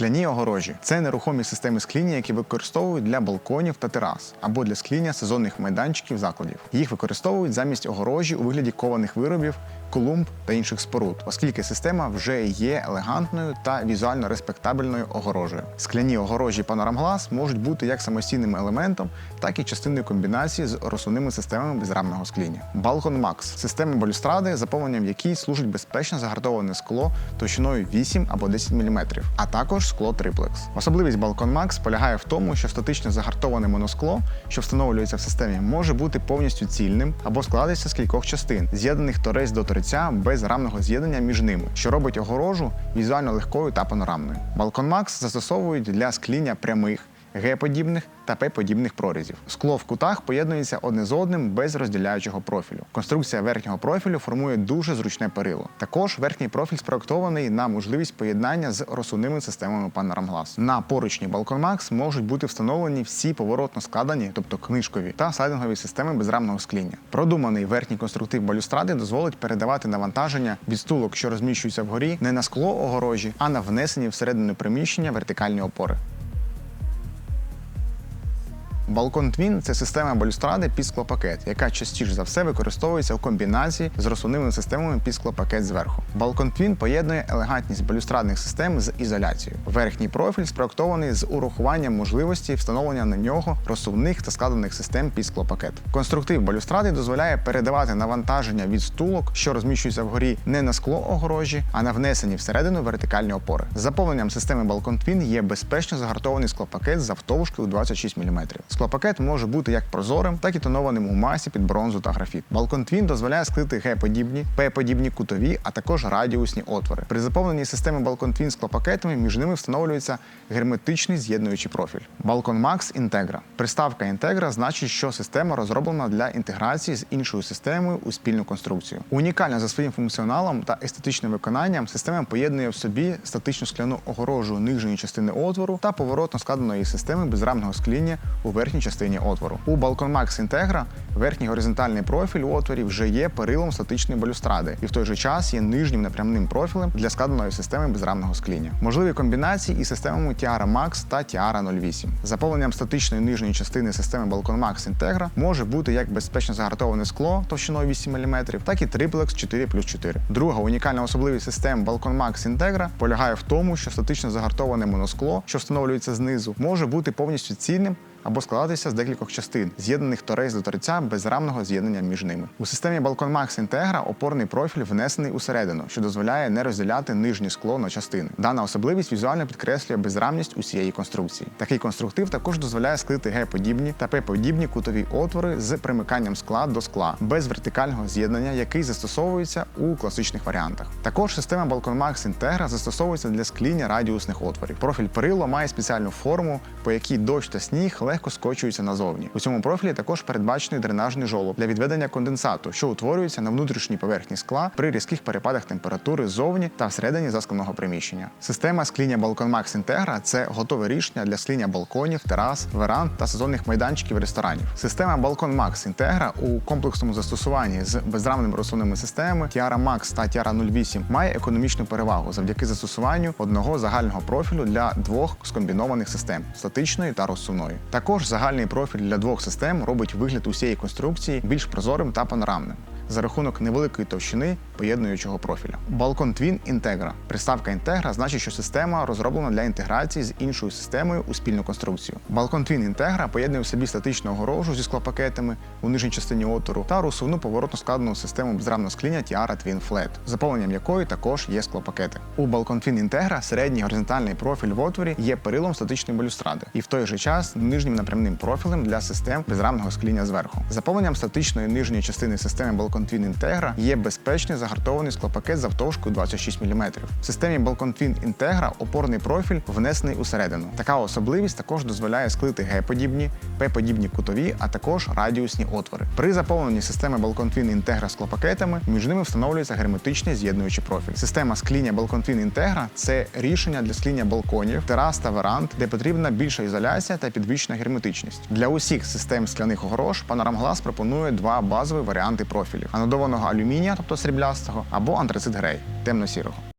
Скляні огорожі це нерухомі системи скління, які використовують для балконів та терас або для скління сезонних майданчиків закладів. Їх використовують замість огорожі у вигляді кованих виробів, колумб та інших споруд, оскільки система вже є елегантною та візуально респектабельною огорожею. Скляні огорожі панорамглас можуть бути як самостійним елементом, так і частиною комбінації з розсувними системами безрамного скління. Balcon Max – система балюстради, заповненням якій служить безпечно загартоване скло товщиною 8 або 10 мм, а також скло триплекс. Особливість Balcon Max полягає в тому, що статично загартоване моноскло, що встановлюється в системі, може бути повністю цільним або складатися з кількох частин, з'єднаних торець до торця без рамного з'єднання між ними, що робить огорожу візуально легкою та панорамною. Балкон Макс застосовують для скління прямих. Г-подібних та П-подібних прорізів. Скло в кутах поєднується одне з одним без розділяючого профілю. Конструкція верхнього профілю формує дуже зручне перило. Також верхній профіль спроектований на можливість поєднання з розсувними системами панорамглас. На поручні Balcon можуть бути встановлені всі поворотно складені, тобто книжкові та слайдингові системи безрамного скління. Продуманий верхній конструктив балюстради дозволить передавати навантаження від стулок, що розміщуються вгорі, не на скло огорожі, а на внесені всередину приміщення вертикальні опори. Балкон Twin – це система балюстради під склопакет, яка частіше за все використовується у комбінації з розсувними системами під склопакет зверху. Балкон Twin поєднує елегантність балюстрадних систем з ізоляцією. Верхній профіль спроектований з урахуванням можливості встановлення на нього розсувних та складених систем під склопакет. Конструктив балюстради дозволяє передавати навантаження від стулок, що розміщуються вгорі, не на скло огорожі, а на внесені всередину вертикальні опори. Заповненням системи Балкон Twin є безпечно загартований склопакет завтовшки у 26 мм. Склопакет може бути як прозорим, так і тонованим у масі під бронзу та графіт. Балкон Twin дозволяє склити Г-подібні, П-подібні кутові, а також радіусні отвори. При заповненні системи Балкон Twin склопакетами між ними встановлюється герметичний з'єднуючий профіль. Balcon Max Integra. Приставка Integra значить, що система розроблена для інтеграції з іншою системою у спільну конструкцію. Унікальна за своїм функціоналом та естетичним виконанням, система поєднує в собі статичну скляну огорожу нижньої частини отвору та поворотно складеної системи безрамного скління у верхній частині отвору. У Balcon Max Integra верхній горизонтальний профіль у отворі вже є перилом статичної балюстради і в той же час є нижнім напрямним профілем для складеної системи безрамного скління. Можливі комбінації із системами Tiara Max та Tiara 08. Заповненням статичної нижньої частини системи Balcon Max Integra може бути як безпечно загартоване скло товщиною 8 мм, так і триплекс 4 плюс 4. Друга унікальна особливість систем Balcon Max Integra полягає в тому, що статично загартоване моноскло, що встановлюється знизу, може бути повністю цільним або складатися з декількох частин, з'єднаних торець до торця без рамного з'єднання між ними. У системі Balcon Max Integra опорний профіль внесений усередину, що дозволяє не розділяти нижнє скло на частини. Дана особливість візуально підкреслює безрамність усієї конструкції. Такий конструктив також дозволяє склити Г-подібні та П-подібні кутові отвори з примиканням скла до скла без вертикального з'єднання, який застосовується у класичних варіантах. Також система Balcon Max Integra застосовується для скління радіусних отворів. Профіль перила має спеціальну форму, по якій дощ та сніг легко скочуються назовні. У цьому профілі також передбачений дренажний жолоб для відведення конденсату, що утворюється на внутрішній поверхні скла при різких перепадах температури ззовні та всередині заскленого приміщення. Система скління Balcon Max Integra – це готове рішення для скління балконів, терас, веранд та сезонних майданчиків ресторанів. Система Balcon Max Integra у комплексному застосуванні з безрамними розсувними системами Tiara Max та Tiara 08 має економічну перевагу завдяки застосуванню одного загального профілю для двох скомбінованих систем статичної та розсувної. Також загальний профіль для двох систем робить вигляд усієї конструкції більш прозорим та панорамним. За рахунок невеликої товщини поєднуючого профіля. Balcon Twin Integra. Приставка Integra значить, що система розроблена для інтеграції з іншою системою у спільну конструкцію. Balcon Twin Integra поєднує в собі статичну огорожу зі склопакетами у нижній частині отвору та розсувну поворотно складену систему безрамного скління Tiara Twin Flat, заповненням якої також є склопакети. У Balcon Twin Integra середній горизонтальний профіль в отворі є перилом статичної балюстради і в той же час нижнім напрямним профілем для систем безрамного скління зверху. Заповненням статичної нижньої частини системи Balcon Twin Integra є безпечний загартований склопакет завтовшкою 26 мм. В системі Balcon Twin Integra опорний профіль внесений усередину. Така особливість також дозволяє склити Г-подібні, П-подібні кутові, а також радіусні отвори. При заповненні системи Balcon Twin Integra склопакетами між ними встановлюється герметичний з'єднуючий профіль. Система скління Balcon Twin Integra – це рішення для скління балконів, терас та веранд, де потрібна більша ізоляція та підвищена герметичність. Для усіх систем скляних огорож Panoram пропонує два базові варіанти профілів: анодованого алюмінія, тобто сріблястого, або антрацит грей темно-сірого.